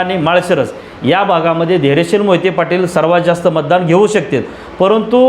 आणि माळशिरस या भागामध्ये धैर्यशील मोहिते पाटील सर्वात जास्त मतदान घेऊ शकतील. परंतु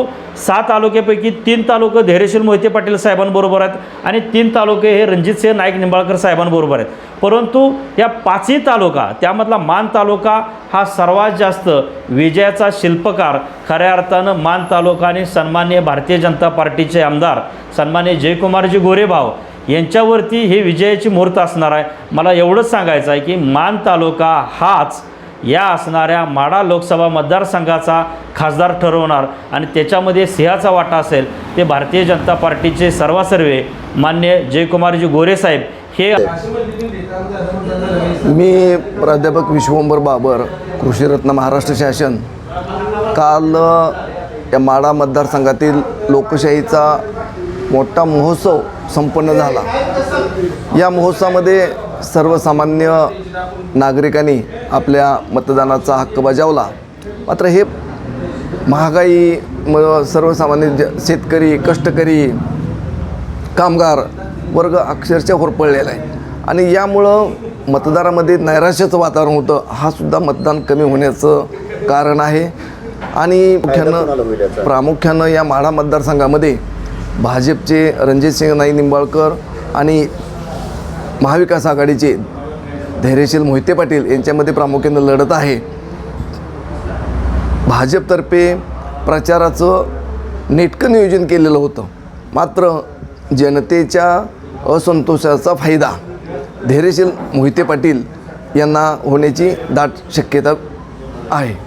सहा तालुक्यापैकी तीन तालुकं धैर्यशील मोहिते पाटील साहेबांबरोबर आहेत आणि तीन तालुके हे रणजितसिंह नाईक निंबाळकर साहेबांबरोबर आहेत. परंतु या पाचही तालुका त्यामधला मान तालुका हा सर्वात जास्त विजयाचा शिल्पकार खऱ्या अर्थानं मान तालुका आणि सन्मान्य भारतीय जनता पार्टीचे आमदार सन्मान्य जयकुमारजी गोरेभाव यांच्यावरती हे विजयाची मुहूर्त असणार आहे. मला एवढंच सांगायचं आहे की मान तालुका हाच या असणाऱ्या माडा लोकसभा मतदारसंघाचा खासदार ठरवणार आणि त्याच्यामध्ये सिंहाचा वाटा असेल ते भारतीय जनता पार्टीचे सर्वासर्वे मान्य जयकुमारजी गोरेसाहेब हे मी प्राध्यापक विश्वंभर बाबर कृषीरत्न महाराष्ट्र शासन. काल या माडा मतदारसंघातील लोकशाहीचा मोठा महोत्सव संपन्न झाला. या महोत्सवामध्ये सर्वसामान्य नागरिकांनी आपल्या मतदानाचा हक्क बजावला. मात्र हे महागाई म सर्वसामान्य ज शेतकरी कष्टकरी कामगार वर्ग अक्षरशः होरपळलेला आहे. आणि यामुळं मतदारामध्ये नैराश्याचं वातावरण होतं. हा सुद्धा मतदान कमी होण्याचं कारण आहे. आणि मुख्यानं प्रामुख्यानं या माढा मतदारसंघामध्ये भाजपचे रणजितसिंह नाई निंबाळकर आणि महाविकास आघाडीचे धैर्यशील मोहिते पाटील यांच्यामध्ये प्रामुख्यानं लढत आहे. भाजपतर्फे प्रचाराचं नेटकं नियोजन केलेलं होतं. मात्र जनतेच्या असंतोषाचा फायदा धैर्यशील मोहिते पाटील यांना होण्याची दाट शक्यता आहे.